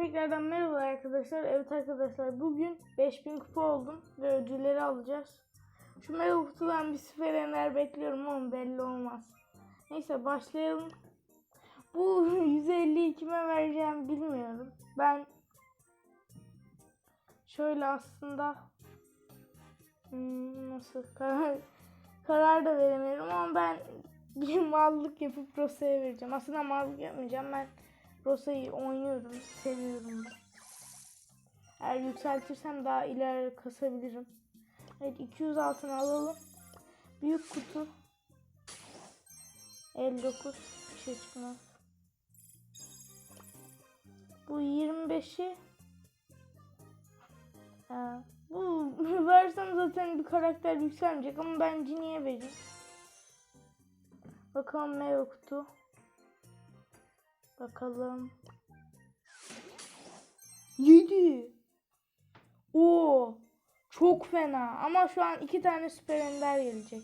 tekrardan merhaba arkadaşlar. Evet arkadaşlar bugün 5000 kupa oldum ve ödülleri alacağız. Şu mega kutudan bir süper ender bekliyorum ama belli olmaz. Neyse başlayalım. Bu 150'yi kime vereceğim bilmiyorum. Ben şöyle aslında hmm, nasıl karar, karar da veremiyorum ama ben bir mallık yapıp Rosa'ya vereceğim. Aslında mallık yapmayacağım ben Rosa'yı oynuyorum, seviyorum. Eğer yükseltirsem daha ileri kasabilirim. Evet 200 altın alalım. Büyük kutu. 59 bir şey çıkmaz. Bu 25'i Ha, bu versem zaten bir karakter yükselmeyecek ama ben Cini'ye vereyim. Bakalım mega kutu. Bakalım. 7. Oo. Çok fena. Ama şu an iki tane süper ender gelecek.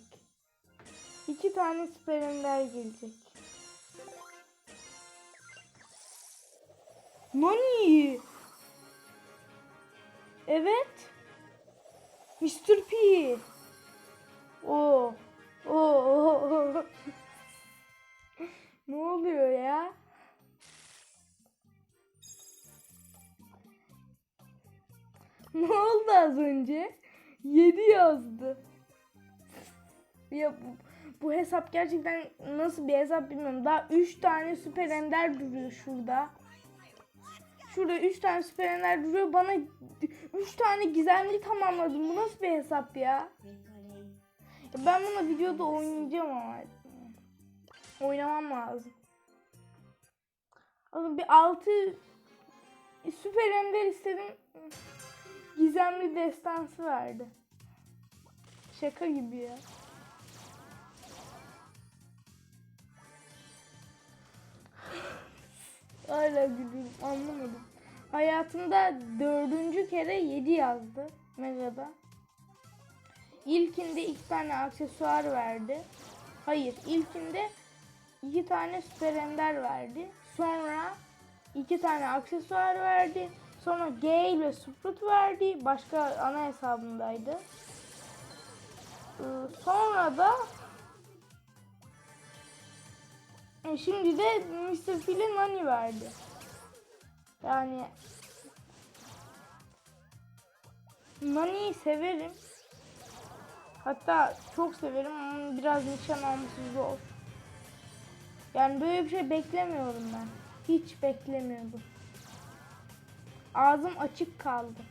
İki tane süper ender gelecek. Nani? Evet. Mr. P. Oo. Oo. ne oluyor ya? Ne oldu az önce? 7 yazdı. Ya bu, bu hesap gerçekten nasıl bir hesap bilmiyorum. Daha 3 tane süper ender duruyor şurada. Şurada 3 tane süper ender duruyor. Bana 3 tane gizemli tamamladım. Bu nasıl bir hesap ya? Ya Ben bunu videoda oynayacağım ama. Oynamam lazım. Oğlum bir 6 süper ender istedim. Gizemli destansı verdi. Şaka gibi ya. Hala gülüyorum anlamadım. Hayatımda dördüncü kere 7 yazdı Mega'da. İlkinde iki tane aksesuar verdi. Hayır ilkinde iki tane süper ender verdi. Sonra iki tane aksesuar verdi. Sonra G ile Sprout verdi. Başka ana hesabındaydı. Ee, sonra da e, şimdi de Mr. Phil'e Nani verdi. Yani Nani'yi severim. Hatta çok severim biraz nişan alması zor. Yani böyle bir şey beklemiyorum ben. Hiç beklemiyordum. Ağzım açık kaldı.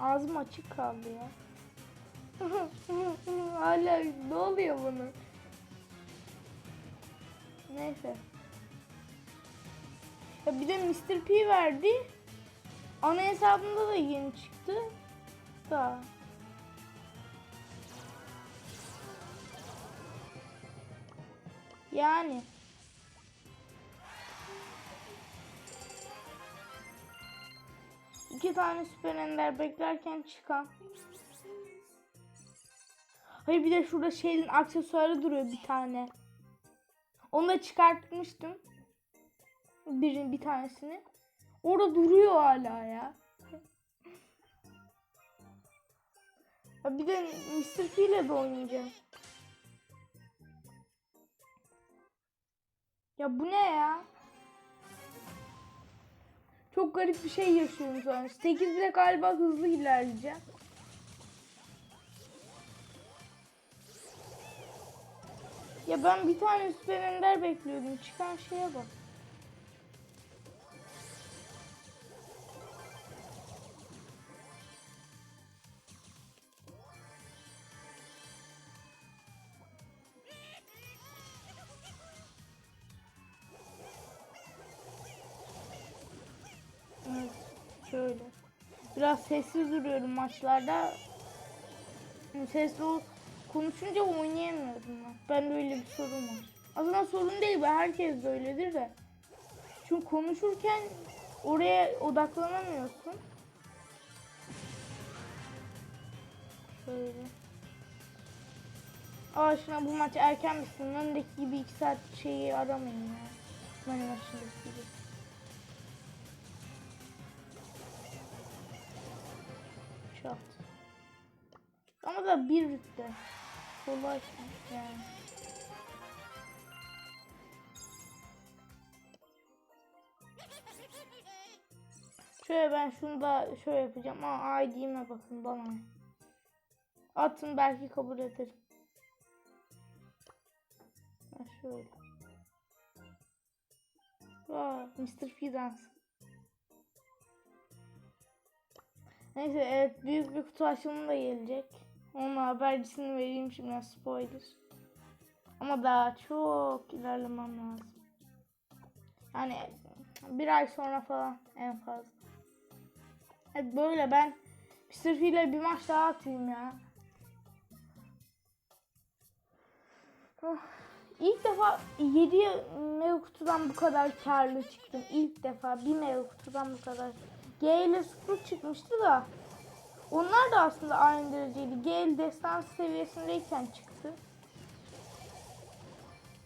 Ağzım açık kaldı ya. Hala ne oluyor bunun? Neyse. Ya bir de Mr. P verdi. Ana hesabımda da yeni çıktı. Da. Yani. İki tane süper ender beklerken çıkan. Hayır bir de şurada şeyin aksesuarı duruyor bir tane. Onu da çıkartmıştım. Bir, bir tanesini. Orada duruyor hala ya. ya bir de Mr. P ile de oynayacağım. Ya bu ne ya? Çok garip bir şey yaşıyorum şu an. 8 bile galiba hızlı ilerleyeceğim. Ya ben bir tane süper ender bekliyordum. Çıkan şeye bak. Şöyle. Biraz sessiz duruyorum maçlarda. Sesli konuşunca oynayamıyorum ben. Bende öyle bir sorun var. Aslında sorun değil bu herkes de öyledir de. Çünkü konuşurken oraya odaklanamıyorsun. Şöyle. Aa şuna bu maç erken bitsin. Önündeki gibi 2 saat şeyi aramayın ya. Benim maçındaki gibi. Ama da bir rütte. Kolay yani. Şöyle ben şunu da şöyle yapacağım. Aa ID'me bakın bana. Atın belki kabul ederim. Ha şöyle. Aa, Mr. Fidans. Neyse evet büyük bir kutu açılımı da gelecek. Onun habercisini vereyim şimdi spoiler. Ama daha çok ilerlemem lazım. Yani bir ay sonra falan en fazla. Evet böyle ben. P ile bir maç daha atayım ya. Oh, İlk defa 7 mega kutudan bu kadar karlı çıktım. İlk defa bir mega kutudan bu kadar. G ile çıkmıştı da. Onlar da aslında aynı dereceydi. G ile destans seviyesindeyken çıktı.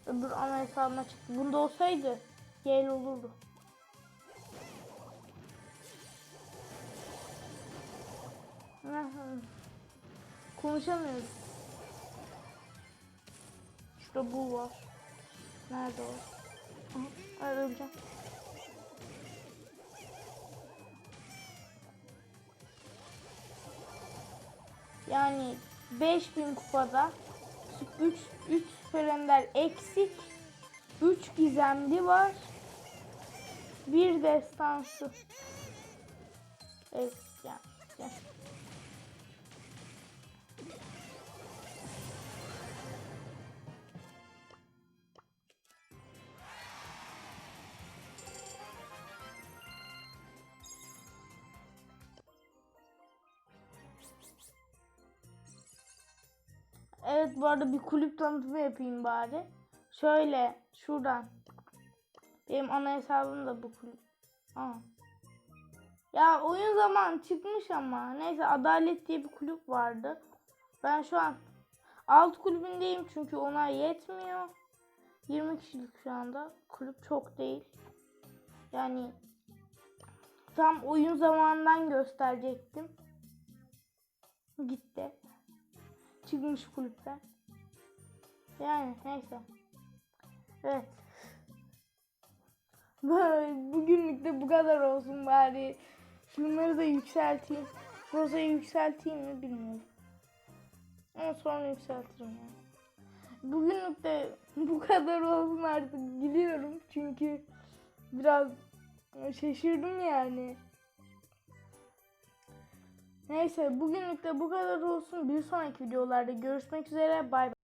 Öbür ana hesabıma çıktı. Bunda olsaydı G ile olurdu. Konuşamıyoruz. Şurada bu var. Nerede o? Aha, arayacağım. Yani 5000 kupada 3 3 süper eksik. 3 gizemli var. Bir destansı. Evet yani. Evet bu arada bir kulüp tanıtımı yapayım bari. Şöyle şuradan. Benim ana hesabım da bu kulüp. Aa. Ya oyun zaman çıkmış ama. Neyse Adalet diye bir kulüp vardı. Ben şu an alt kulübündeyim çünkü ona yetmiyor. 20 kişilik şu anda. Kulüp çok değil. Yani tam oyun zamanından gösterecektim. Gitti çıkmış kulüpten. Yani neyse. Evet. Böyle Bugünlük de bu kadar olsun bari. Şunları da yükselteyim. Rosa'yı yükselteyim mi bilmiyorum. Ama sonra yükseltirim yani. Bugünlük de bu kadar olsun artık gidiyorum çünkü biraz şaşırdım yani. Neyse bugünlük de bu kadar olsun. Bir sonraki videolarda görüşmek üzere. Bay bay.